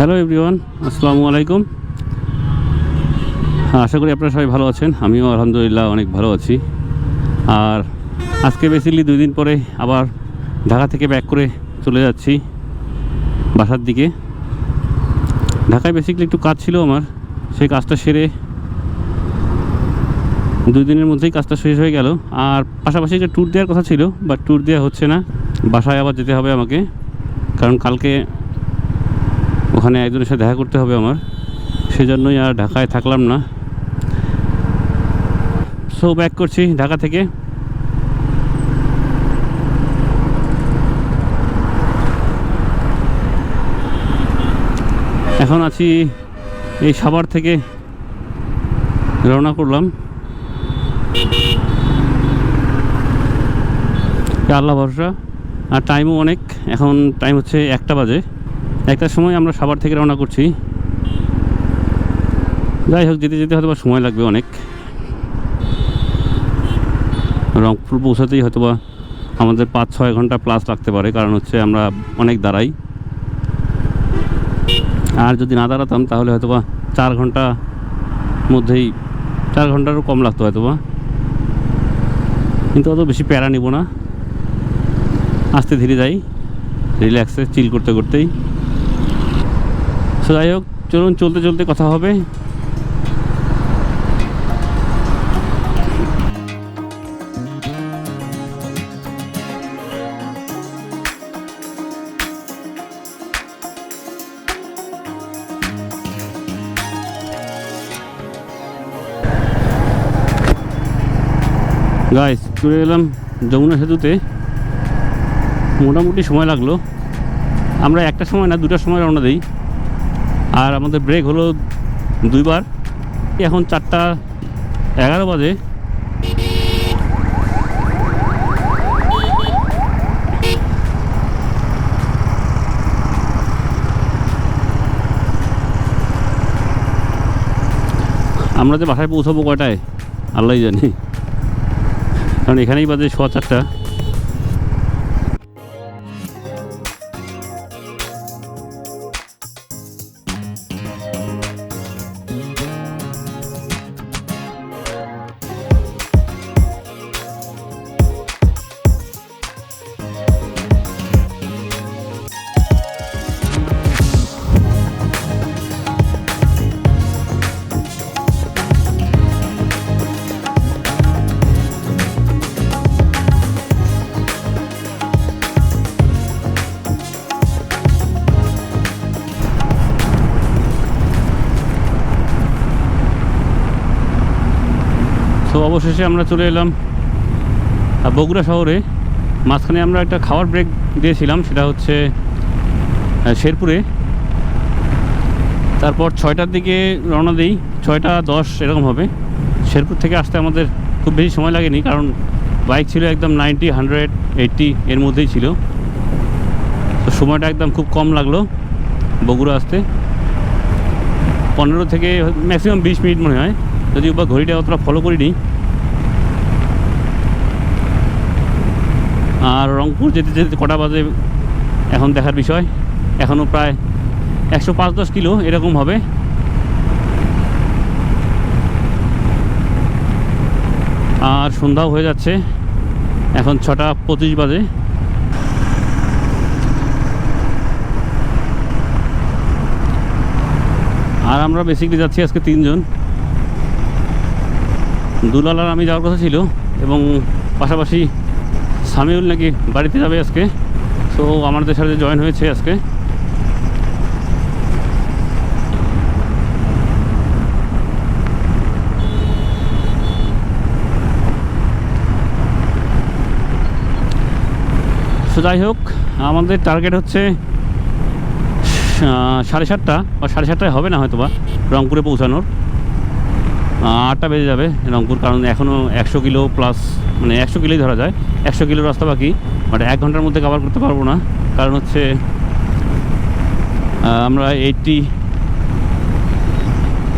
Hello everyone, আসসালামু আলাইকুম। আশা করি আপনারা সবাই ভালো আছেন, আমিও আলহামদুলিল্লাহ অনেক ভালো আছি। আর আজকে বেসিকলি দুই দিন পরে আবার ঢাকা থেকে ব্যাক করে চলে যাচ্ছি বাসার দিকে। ঢাকায় বেসিক্যালি একটু কাজ ছিল আমার, সেই কাজটা সেরে দুই দিনের মধ্যেই কাজটা শেষ হয়ে গেল। আর পাশাপাশি একটা ট্যুর দেওয়ার কথা ছিল বাট ট্যুর দেওয়া হচ্ছে না, বাসায় আবার যেতে হবে আমাকে। কারণ কালকে ওখানে একজনের সাথে দেখা করতে হবে আমার। সেজন্যই আর ঢাকায় থাকলাম না। সো ব্যাক করছি ঢাকা থেকে। এখন আছি এই সাভার থেকে রওনা করলাম। আল্লাহ ভরসা। আর টাইমও অনেক। এখন টাইম হচ্ছে একটা বাজে। একটার সময় আমরা সাভার থেকে রওনা করছি। যাই হোক, যেতে যেতে হয়তো সময় লাগবে অনেক। রংপুর পৌঁছাতেই হয়তো বা আমাদের পাঁচ ছয় ঘণ্টা প্লাস লাগতে পারে, কারণ হচ্ছে আমরা অনেক দাঁড়াই। আর যদি না দাঁড়াতাম, তাহলে হয়তো বা চার ঘণ্টা মধ্যেই, চার ঘন্টারও কম লাগতো হয়তো বা কিন্তু অত বেশি প্যারা নিব না। আস্তে ধীরে যাই রিল্যাক্সে চিল করতে করতেই। সো যাই হোক, চলুন, চলতে চলতে কথা হবে। গাইস চলে এলাম যমুনা সেতুতে। মোটামুটি সময় লাগল। আমরা একটা সময় না দুটার সময় রওনা দিই। আর আমাদের ব্রেক হলো দুইবার। এখন চারটা এগারো বাজে। আমরা যে বাসায় পৌঁছাবো কয়টায়? আল্লাহ জানি। কারণ এখানেই বাজে সোয়া চারটা। অবশেষে আমরা চলে এলাম বগুড়া শহরে। মাঝখানে আমরা একটা খাওয়ার ব্রেক দিয়েছিলাম, সেটা হচ্ছে শেরপুরে। তারপর ছয়টার দিকে রওনা দিই, ছয়টা দশ এরকম হবে। শেরপুর থেকে আসতে আমাদের খুব বেশি সময় লাগেনি, কারণ বাইক ছিল একদম নাইনটি, হান্ড্রেড, এইট্টি এর মধ্যেই ছিল। তো সময়টা একদম খুব কম লাগল বগুড়া আসতে। পনেরো থেকে ম্যাক্সিমাম বিশ মিনিট মনে হয়। যদিও বা ঘড়িটা অতটা ফলো করিনি আর রংপুর যেতে যেতে কটা বাজে এখন দেখার বিষয়। এখনও প্রায় একশো পাঁচ দশ কিলো এরকম হবে। আর সন্ধ্যাও হয়ে যাচ্ছে। এখন ছটা পঁচিশ বাজে। আর আমরা বেসিকলি যাচ্ছি আজকে তিনজন। দুলাল আর আমি যাওয়ার কথা ছিল এবং পাশাপাশি সামিউল নাকি বাড়িতে যাবে আজকে? তো আমাদের সাথে জয়েন হয়েছে আজকে। তো যাই হোক, আমাদের টার্গেট হচ্ছে সাড়ে সাতটা বা সাড়ে সাতটায় হবে না হয়তো বা রংপুরে পৌঁছানোর। আটটা বেজে যাবে রংপুর, কারণ এখনও একশো কিলো প্লাস মানে একশো কিলোই ধরা যায়। একশো কিলো রাস্তা বাকি বাট এক ঘণ্টার মধ্যে কভার করতে পারব না। কারণ হচ্ছে আমরা এইটটি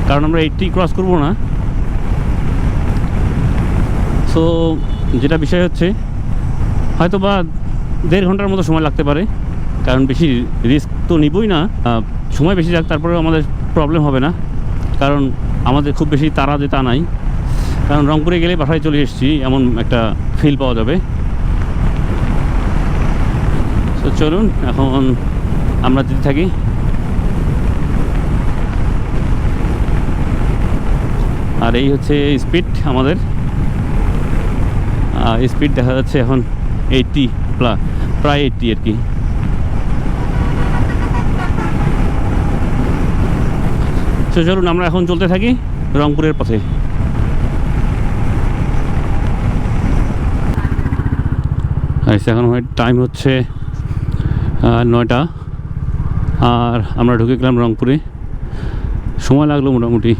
কারণ আমরা এইটটি ক্রস করব না। সো যেটা বিষয় হচ্ছে হয়তো বা দেড় ঘণ্টার মতো সময় লাগতে পারে, কারণ বেশি রিস্ক তো নিবই না। সময় বেশি যাক, তারপরেও আমাদের প্রবলেম হবে না। কারণ আমাদের খুব বেশি তারা যে তা নাই। কারণ রংপুরে গেলে বাসায় চলে এসেছি, এমন একটা ফিল পাওয়া যাবে। তো চলুন, এখন আমরা যেতে থাকি। আর এই হচ্ছে স্পিড আমাদের। স্পিড দেখা যাচ্ছে এখন এইটি এইটটি প্রায় এইটটি আর কি। তো চলুন, আমরা এখন চলতে থাকি রংপুরের পথে। এখন টাইম হচ্ছে নয়টা। আর আমরা ঢুকে গেলাম রংপুরে। সময় লাগল মোটামুটি।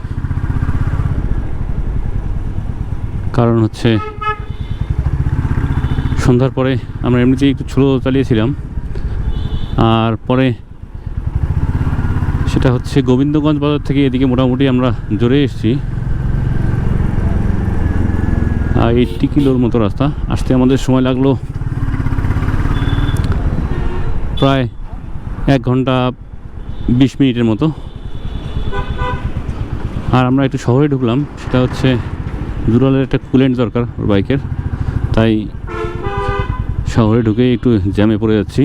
কারণ হচ্ছে সন্ধ্যার পরে আমরা এমনিতেই একটু ছোলো চালিয়েছিলাম। আর পরে সেটা হচ্ছে গোবিন্দগঞ্জ বাজার থেকে এদিকে মোটামুটি আমরা জোরে এসেছি। এইটটি কিলোর মতো রাস্তা। আসতে আমাদের সময় লাগল প্রায় এক ঘণ্টা বিশ মিনিটের মতো। আর আমরা একটু শহরে ঢুকলাম, সেটা হচ্ছে দুরালের একটা কুলেন্ট দরকার ওর বাইকের। তাই শহরে ঢুকে একটু জ্যামে পড়ে যাচ্ছি।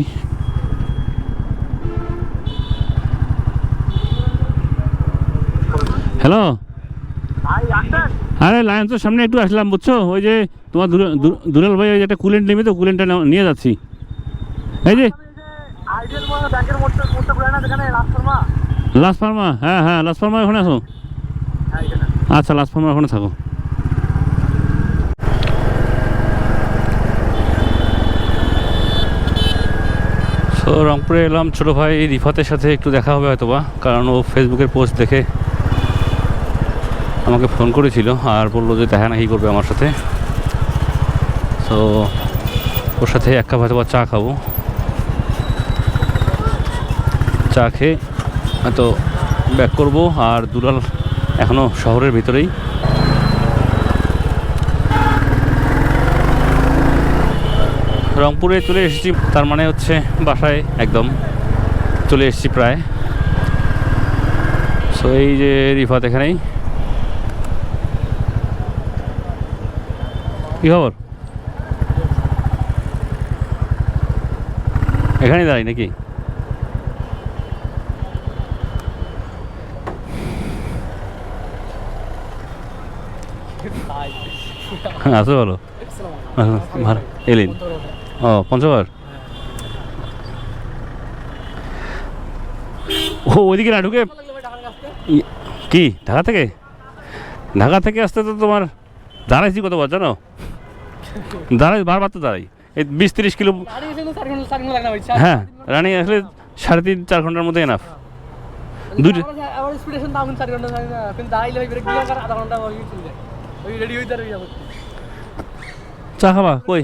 হ্যালো? আরে লায়ন্সের সামনে একটু আসলাম বুঝছ? ওই যে তোমার দুলাল ভাই ওই যে একটা কুলেন্ট নেবে তো কুলেন্টটা নিয়ে যাচ্ছি। এই যে আইডিয়াল মনে ব্যাংকের মোড়টা মোড়টা ঘুরে না যেখানে লাস্ট ফার্মা? হ্যাঁ হ্যাঁ লাস্ট ফার্মা ওখানে আসো হ্যাঁ আচ্ছা লাস্ট ফার্মা ওখানে থাকো। সো রংপুরে এলাম ছোটো ভাই রিফাতের সাথে একটু দেখা হবে হয়তোবা কারণ ও ফেসবুকের পোস্ট দেখে আমাকে ফোন করেছিল আর বলল যে দেখা নাকি করবে আমার সাথে। তো ওর সাথে এক কাপ হয়তো চা খাব। চা খেয়ে হয়তো ব্যাক করব আর দুলাল এখনও শহরের ভিতরেই। রংপুরে চলে এসেছি, তার মানে হচ্ছে বাসায় একদম চলে এসেছি প্রায়। সো এই যে রিফাত এখানেই। কি খবর? এখানেই দাঁড়াই নাকি? আছে ভালো এলিন। ও, পঞ্চগড়? ও, ওইদিকে না, ঢুকে কি, ঢাকা থেকে? ঢাকা থেকে আসতে তো তোমার দাঁড়াইছি কতবার, জানো? দাঁড়াই বারবার তো দাঁড়াই। এই বিশ তিরিশ কিলো হ্যাঁ রানিং আসলে সাড়ে তিন চার ঘণ্টার মধ্যে এনাফ দুটো ইয়া চা খাবা? কই?